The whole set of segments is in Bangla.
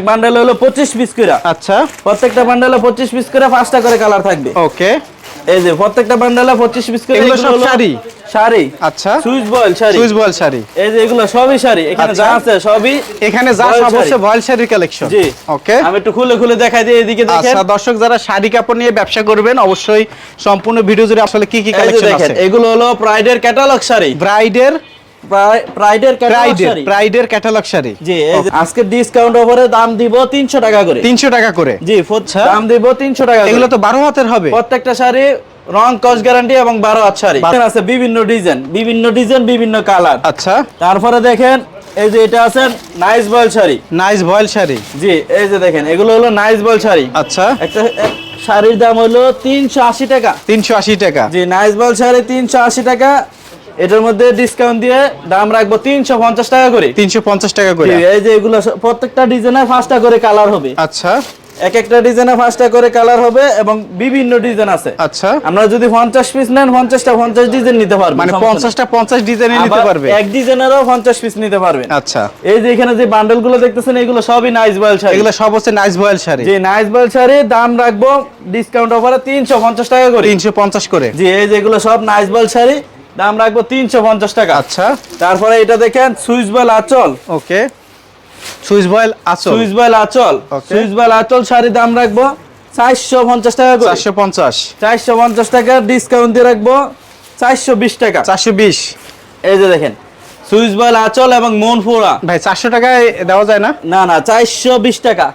এক বান্ডেল হলো পঁচিশ পিস করে আচ্ছা। প্রত্যেকটা বান্ডেলে পঁচিশ পিস করে পাঁচটা করে কালার থাকবে। ওকে। এই যে প্রত্যেকটা বান্ডেলে পঁচিশ পিস করে এগুলো সব শাড়ি? শাড়ি। আচ্ছা। Swiss voile sari. Swiss voile sari. এই যে এগুলো সবই শাড়ি। এখানে আচ্ছা। যা আছে সবই এখানে যা সব হচ্ছে শাড়ি। ভয়েল শাড়ির কালেকশন জি। ওকে। আমি একটু খুলে খুলে দেখাই দিই এদিকে দেখেন। আচ্ছা দর্শক যারা শাড়ি কাপড় নিয়ে ব্যবসা করবেন অবশ্যই সম্পূর্ণ ভিডিও জুড়ে আসলে কি কি কালেকশন আছে? এগুলো হলো ব্রাইডের ক্যাটালগ শাড়ি। ব্রাইডের প্রাইডের ক্যাটালগ প্রাইডের ক্যাটালগ শাড়ি জি আজকে ডিসকাউন্ট অফারে দাম দিব 300 টাকা করে। তিনশো টাকা করে। জি। দাম দিব 300 টাকা এগুলো তো বারো হাতের হবে। প্রত্যেকটা শাড়ি রং কস গ্যারান্টি এবং 12 হাত শাড়ি। আছে বিভিন্ন ডিজাইন বিভিন্ন ডিজাইন বিভিন্ন কালার আচ্ছা। তারপরে দেখেন এই যে এটা আছে nice voile sari. Nice voile sari. জি এই যে দেখেন এগুলো হলো নাইস বয়েল শাড়ি। আচ্ছা। একটা শাড়ির দাম হলো 380 টাকা। তিনশো আশি টাকা। জি নাইস বল শাড়ি 380 টাকা। এটার মধ্যে ডিসকাউন্ট দিয়ে দাম রাখব 350 টাকা করে। তিনশো পঞ্চাশ টাকা করে। এই যে এগুলো প্রত্যেকটা ডিজাইনের পাঁচটা করে কালার হবে। আচ্ছা। এক একটা ডিজাইনে পাঁচটা করে কালার হবে এবং বিভিন্ন ডিজাইন আছে। আচ্ছা। আমরা যদি পঞ্চাশ পিস নেন পঞ্চাশটা পঞ্চাশ ডিজাইন নিতে পারবেন মানে পঞ্চাশটা পঞ্চাশ ডিজাইনে নিতে পারবে? এক ডিজাইনেরও পঞ্চাশ পিস নিতে পারবেন। আচ্ছা। এই যে এখানে যে বান্ডেলগুলো দেখতেছেন এগুলো সবই নাইস বয়েল শাড়ি। এগুলো সব হচ্ছে নাইস ভয়েল শাড়ি। যে নাইস বয়েল শাড়ি দাম রাখব ডিসকাউন্ট অফারে তিনশো পঞ্চাশ টাকা করে। তিনশো পঞ্চাশ করে। জি এই যেগুলো সব নাইস বয়েল শাড়ি। দাম রাখব তিনশো পঞ্চাশ টাকা। আচ্ছা। তারপরে এটা দেখেন সুইচ বয়েল আচল। ওকে। সুইচ বয়েল আছো সুইচ বয়েল আচল. সুইচ বয়েল আচল শাড়ির দাম রাখব চারশো পঞ্চাশ টাকা করে। চারশো পঞ্চাশ। চারশো পঞ্চাশ টাকা ডিসকাউন্ট দিয়ে রাখব চারশো বিশ টাকা। চারশো বিশ। এই যে দেখেন সুইচ বয়েল আচল এবং মনপুরা ভাই চারশো টাকায় দেওয়া যায় না? না না চারশো বিশ টাকা।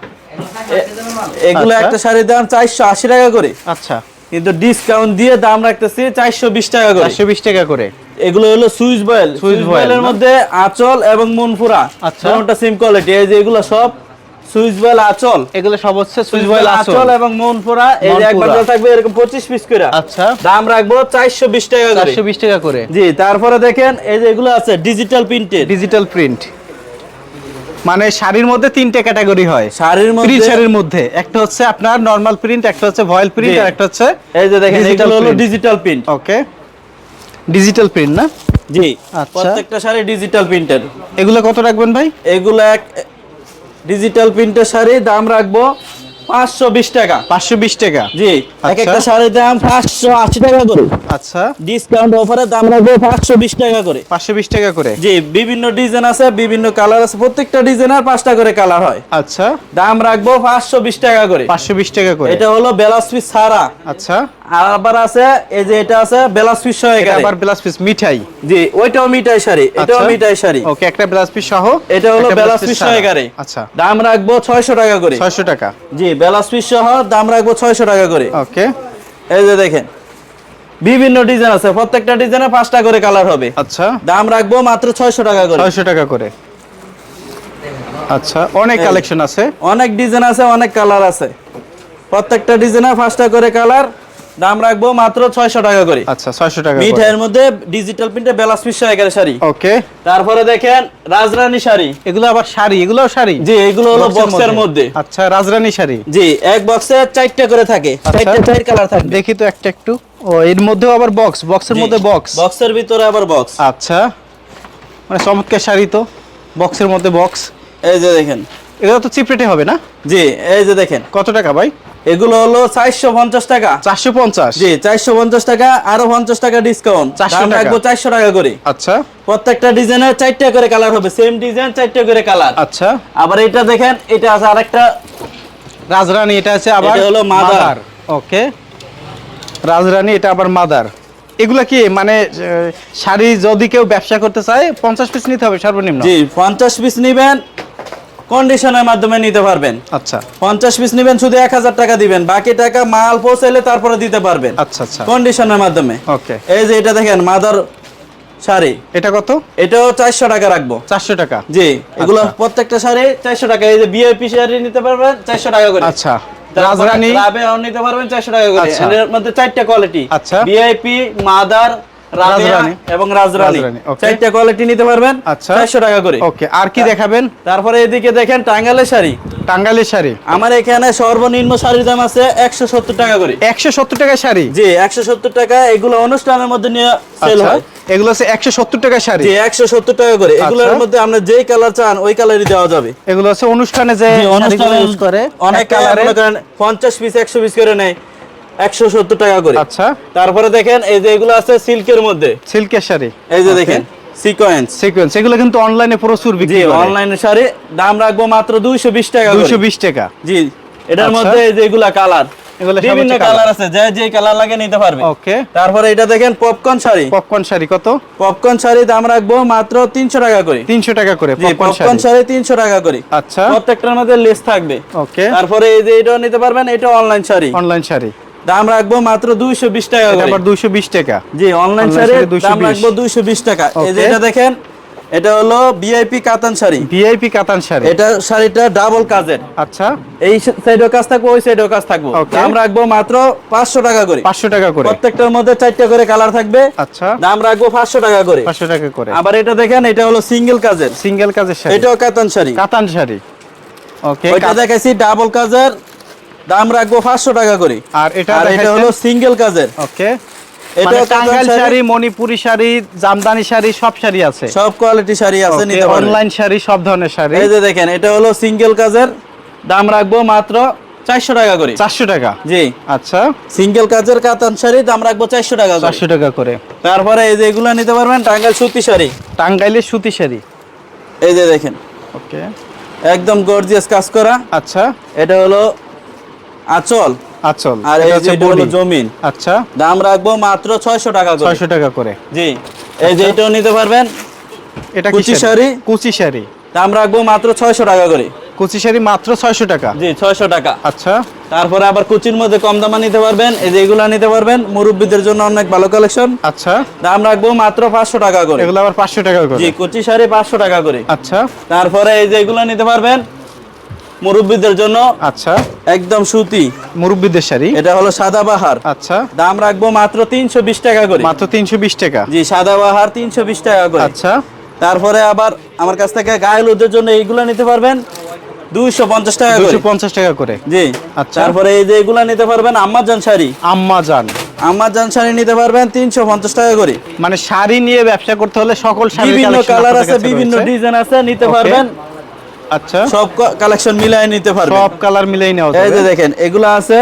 এগুলো আচ্ছা। একটা শাড়ির দাম চারশো আশি টাকা করে। আচ্ছা। কিন্তু ডিসকাউন্ট দিয়ে দাম রাখতেছি চারশো বিশ টাকা করে। চারশো বিশ টাকা করে। এগুলো হলো Swiss voile. Swiss Swiss voile বয়েলের মধ্যে আঁচল এবং মনপুরা আচ্ছা। সিম কোয়ালিটি এই যে এগুলো সব সুইচ বয়েল আঁচল। এগুলো সব হচ্ছে সুইচ বয়েল আঁচল। এবং মনপুরা এই যে এক। বান্ডেল থাকবে এরকম পঁচিশ পিস করে। আচ্ছা। দাম রাখব চারশো বিশ টাকা করে। চারশো বিশ টাকা করে। জি তারপরে দেখেন এই যে এগুলো আছে ডিজিটাল প্রিন্টেড ডিজিটাল প্রিন্ট মানে শাড়ির মধ্যে তিনটে ক্যাটাগরি হয়। শাড়ির প্রিন্ট মধ্যে শাড়ির মধ্যে। একটা হচ্ছে আপনার নরমাল প্রিন্ট একটা হচ্ছে ভয়েল প্রিন্ট আর একটা হচ্ছে এই যে দেখেন এটা হলো digital print okay digital print না? জি। আচ্ছা। প্রত্যেকটা শাড়ি ডিজিটাল প্রিন্টের এগুলো কত রাখবেন ভাই? এগুলো এক ডিজিটাল প্রিন্টের শাড়ি দাম রাখব পাঁচশো বিশ টাকা। পাঁচশো বিশ টাকা? জি। এক আচ্ছা। একটা শাড়ির দাম পাঁচশো আশি টাকা করে। আচ্ছা। ডিসকাউন্ট অফারে দাম রাখব পাঁচশো বিশ টাকা করে। পাঁচশো বিশ টাকা করে? জি বিভিন্ন ডিজাইন আছে বিভিন্ন কালার আছে প্রত্যেকটা ডিজাইনের পাঁচটা করে কালার হয়। আচ্ছা। দাম রাখব পাঁচশো বিশ টাকা করে। পাঁচশো বিশ টাকা করে। এটা হলো বেলাস পিস ছাড়া আচ্ছা। আবার আছে এই যে এটা আছে বেলাস পিস সহ এটা আবার পিস মিঠাই। জি ওইটাও মিঠাই শাড়ি এটাও আচ্ছা। মিঠাই শাড়ি। ওকে একটা পিস সহ এটা হলো বেলাস পিস ছাড়া। সহকারে আচ্ছা। দাম রাখব ছয়শো টাকা করে। ছয়শো টাকা। জি বেলাস পিস সহ দাম রাখব ছয়শো টাকা করে। ওকে। এই যে দেখেন বিভিন্ন ডিজাইন আছে প্রত্যেকটা ডিজাইনে পাঁচটা করে কালার হবে। আচ্ছা। দাম রাখব মাত্র ছয়শো টাকা করে। ছয়শো টাকা করে। আচ্ছা অনেক কালেকশন আছে। অনেক ডিজাইন আছে অনেক কালার আছে। প্রত্যেকটা ডিজাইনে পাঁচটা করে কালার। দাম রাখব মাত্র ছয়শো টাকা করে। আচ্ছা ছয়শো টাকা মিঠাইয়ের মধ্যে ডিজিটাল প্রিন্টে বেলাস পিস সহকারে শাড়ি। ওকে। তারপরে দেখেন রাজরানী শাড়ি। এগুলো আবার শাড়ি এগুলোও শাড়ি? জি এগুলো হলো বক্সের মধ্যে। আচ্ছা রাজরানী শাড়ি? জি এক বক্সে চারটা করে থাকে। আচ্ছা। চারটা চার কালার থাকবে দেখি তো একটা একটু। ও এর মধ্যেও আবার বক্স বক্সের মধ্যে বক্স বক্সের ভিতরে আবার বক্স আচ্ছা। মানে চমৎকার শাড়ি তো। বক্সের মধ্যে বক্স এই যে দেখেন। এগুলো তো চিপ রেটে হবে না? জি এই যে দেখেন। কত টাকা ভাই? এগুলো হলো চারশো পঞ্চাশ টাকা। চারশো পঞ্চাশ? জি চারশো পঞ্চাশ টাকা আরও পঞ্চাশ টাকা ডিসকাউন্ট 400 দাম টাকা। রাখব চারশো টাকা করে। আচ্ছা। প্রত্যেকটা ডিজাইনের চারটা করে কালার হবে সেম ডিজাইন চারটা করে কালার আচ্ছা। আবার এটা দেখেন এটা আছে আরেকটা রাজরানী এটা আছে আবার হলো মাদার। ওকে রাজরানী এটা আবার মাদার এগুলা কি মানে শাড়ি যদি কেউ ব্যবসা করতে চায় পঞ্চাশ পিস নিতে হবে সর্বনিম্ন? জি পঞ্চাশ পিস নিবেন কন্ডিশনের মাধ্যমে নিতে পারবেন। আচ্ছা। পঞ্চাশ পিস নিবেন শুধু এক হাজার টাকা দিবেন। বাকি টাকা মাল পৌঁছাইলে তারপরে দিতে পারবেন। আচ্ছা আচ্ছা। কন্ডিশনের মাধ্যমে। ওকে। এই যে এটা দেখেন মাদার শাড়ি। এটা কত? এটাও চারশো টাকা রাখব। চারশো টাকা। জি এগুলো আচ্ছা। প্রত্যেকটা শাড়ি চারশো টাকা। এই যে বিআইপি শাড়ি নিতে পারবেন চারশো টাকা করে। আচ্ছা। রাজরানী নিতে পারবেন চারশো টাকা করে। আচ্ছা। এর মধ্যে চারটা কোয়ালিটি আচ্ছা। মাদার রাজরানী। এবং রাজরানী। রাজরানী, চারটা কোয়ালিটি নিতে পারবেন। চারশো টাকা করে। ওকে আর কি দেখাবেন? তারপরে এদিকে দেখেন টাঙ্গালের শাড়ি। টাঙ্গাইলের শাড়ি। আমার এখানে সর্বনিম্ন শাড়ির দাম আছে একশো সত্তর টাকা করে। একশো সত্তর টাকায় শাড়ি? জি একশো সত্তর টাকা। এগুলো অনুষ্ঠানের মধ্যে নিয়ে সেল আচ্ছা হয়। এগুলো হচ্ছে একশো সত্তর টাকায় শাড়ি। একশো সত্তর টাকা করে। এগুলোর আচ্ছা। মধ্যে আপনি যেই কালার চান ওই কালারই দেওয়া যাবে। এগুলো হচ্ছে অনুষ্ঠানে যে শাড়িগুলো ইউজ করে অনেক কালারে পঞ্চাশ পিস একশো পিস করে নেয়। একশো সত্তর টাকা করে। আচ্ছা। তারপরে দেখেন এই যে এগুলো আছে সিল্কের মধ্যে। সিল্কের শাড়ি। এই যে দেখেন সিকোয়েন্স সিকোয়েন্স এগুলো কিন্তু অনলাইনে প্রচুর বিক্রি করে অনলাইনে শাড়ি দাম রাখব মাত্র দুইশো বিশ টাকা করে। দুইশো বিশ টাকা। জি এটার আচ্ছা। মধ্যে এই যে এগুলা কালার বিভিন্ন কালার আছে যে যে কালার লাগে নিতে পারবে। ওকে তারপরে এটা দেখেন পপকর্ন শাড়ি। পপকর্ন শাড়ি কত? পপকর্ন শাড়ি দাম রাখব মাত্র তিনশো টাকা করে। তিনশো টাকা করে পপকর্ন শাড়ি। শাড়ি তিনশো টাকা করে। আচ্ছা। প্রত্যেকটার মধ্যে লেস থাকবে। ওকে তারপরে এই যে এটাও নিতে পারবেন এটা অনলাইন শাড়ি। অনলাইন শাড়ি। দাম রাখব মাত্র দুইশো বিশ টাকা করে। আবার টাকা। জি অনলাইন শাড়ি 220 দাম রাখব দুইশো বিশ টাকা। এই যে এটা দেখেন এটা হলো ভিআইপি কাতান শাড়ি। ভিআইপি কাতান শাড়ি। এটা শাড়িটা ডাবল কাজের। আচ্ছা। এই সাইডেও কাজ থাকব ওই সাইডেও কাজ থাকব। দাম রাখব মাত্র পাঁচশো টাকা করে। পাঁচশো টাকা করে। প্রত্যেকটার মধ্যে চারটা করে কালার থাকবে। আচ্ছা। দাম রাখব পাঁচশো টাকা করে। পাঁচশো টাকা করে। আবার এটা দেখেন এটা হলো সিঙ্গেল কাজের। সিঙ্গেল কাজের শাড়ি। এটাও কাতান শাড়ি। কাতান শাড়ি। ওকে এটা দেখাইছি ডাবল কাজের। দাম রাখব পাঁচশো টাকা করে। আর এটা আর এটা হলো সিঙ্গেল কাজের। ওকে। এটাও মানে টাঙ্গাইল শাড়ি। শাড়ি মণিপুরি শাড়ি জামদানি শাড়ি সব শাড়ি আছে। সব কোয়ালিটি শাড়ি আছে নিতে পারবেন। অনলাইন শাড়ি সব ধরনের শাড়ি। এই যে দেখেন এটা হলো সিঙ্গেল কাজের। দাম রাখব মাত্র চারশো টাকা করে। চারশো টাকা? জি। আচ্ছা। সিঙ্গেল কাজের কাতান শাড়ি দাম রাখব চারশো টাকা চারশো টাকা করে। তারপরে এই যে এগুলো নিতে পারবেন টাঙ্গাইল সুতি শাড়ি। টাঙ্গাইলের সুতি শাড়ি। এই যে দেখেন। ওকে। একদম গর্জিয়াস কাজ করা। আচ্ছা। এটা হলো আঁচল। আচল। আর এই যে বডি। জমিন। আচ্ছা। দাম রাখব মাত্র ছয়শো টাকা করে। ছয়শো টাকা করে। জি। এই যে এটাও নিতে পারবেন। এটা কুচি শাড়ি? কুচি শাড়ি। দাম রাখব মাত্র ছয়শো টাকা করে। কুচি শাড়ি মাত্র ছয়শো টাকা? জি ছয়শো টাকা। আচ্ছা। তারপরে আবার কুচির মধ্যে কম দামা নিতে পারবেন। এই যে এগুলা নিতে পারবেন। মুরব্বীদের জন্য অনেক ভালো কালেকশন আচ্ছা। দাম রাখব মাত্র পাঁচশো টাকা করে। এগুলো আবার পাঁচশো টাকা করে। জি কুচি শাড়ি পাঁচশো টাকা করে। আচ্ছা। তারপরে এই যে এগুলা নিতে পারবেন। মুরব্বীদের জন্য আচ্ছা। একদম সুতি। মুরব্বীদের শাড়ি। এটা হলো সাদা বাহার। আচ্ছা। দাম রাখব মাত্র তিনশো বিশ টাকা করে। মাত্র তিনশো বিশ টাকা। জি সাদা বাহার তিনশো টাকা করে। আচ্ছা। তারপরে আবার আমার কাছ থেকে গায়েলুদের জন্য এইগুলা নিতে পারবেন দুইশো পঞ্চাশ টাকা করে। দুশো পঞ্চাশ টাকা করে। জি আচ্ছা। তারপরে এই যে এগুলা নিতে পারবেন আম্মাজান শাড়ি। আম্মা যান আম্মাজান শাড়ি নিতে পারবেন তিনশো পঞ্চাশ টাকা করে। মানে শাড়ি নিয়ে ব্যবসা করতে হলে সকল বিভিন্ন কালার আছে বিভিন্ন ডিজাইন আছে নিতে পারবেন। আচ্ছা। সব কালেকশন মিলাই নিতে পারবেন সব কালার মিলাই নেওয়া এই যে দেখেন এগুলা আছে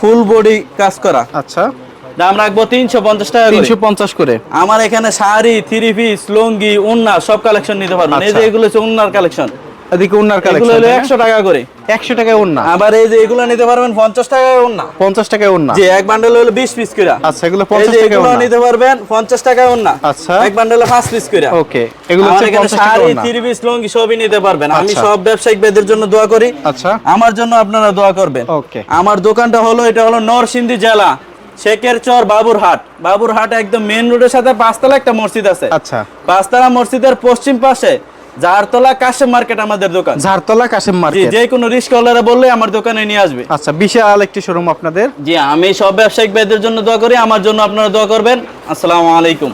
ফুল বডি কাজ করা। আচ্ছা। দাম রাখব তিনশো পঞ্চাশ টাকা তিনশো পঞ্চাশ করে। আমার এখানে শাড়ি থ্রি পিস লুঙ্গি উন্না সব কালেকশন নিতে পারবেন। এই যে আচ্ছা। এগুলো হচ্ছে উন্নার কালেকশন এদিকে উন্নার কালেকশন হলো একশো টাকা করে। একশো টাকায় উন্না। আবার এই যে এগুলো নিতে পারবেন পঞ্চাশ টাকা উন্না। পঞ্চাশ টাকায় উন্না। যে এক বান্ডেল হলো বিশ পিস করে আচ্ছা এগুলো এই পঞ্চাশ যে টাকায় এগুলো নিতে পারবেন পঞ্চাশ টাকায় উন্না। আচ্ছা। এক বান্ডেলে পাঁচ পিস করে ওকে এগুলো আমার হচ্ছে এখানে পঞ্চাশ টাকা শাড়ি উন্না। পিস লুঙ্গি সবই নিতে পারবেন। আমি আচ্ছা। সব ব্যবসায়িক বেদের জন্য দোয়া করি। আচ্ছা। আমার জন্য আপনারা দোয়া করবেন। ওকে। আমার দোকানটা হলো এটা হলো নরসিংদী জেলা শেখের চর বাবুরহাট। বাবুরহাট একদম মেন রোডের সাথে পাঁচতলা একটা মসজিদ আছে। আচ্ছা। পাঁচতলা মসজিদের পশ্চিম পাশে জারতলা কাশেম মার্কেট আমাদের দোকান। ঝাড়তলা কাশিম মার্কেট। যে কোনো রিস্কওয়ালারা বললে আমার দোকানে নিয়ে আসবে। আচ্ছা বিশাল একটি শোরুম আপনাদের। জি আমি সব ব্যবসায়িক ভাইদের জন্য দোয়া করি আমার জন্য আপনারা দোয়া করবেন। আসসালামু আলাইকুম।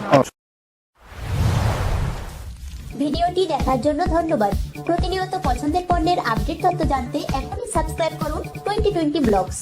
ভিডিওটি দেখার জন্য ধন্যবাদ। প্রতিনিয়ত পছন্দের পণ্যের আপডেট তথ্য জানতে এখনই সাবস্ক্রাইব করুন টোয়েন্টি টোয়েন্টি ব্লগস।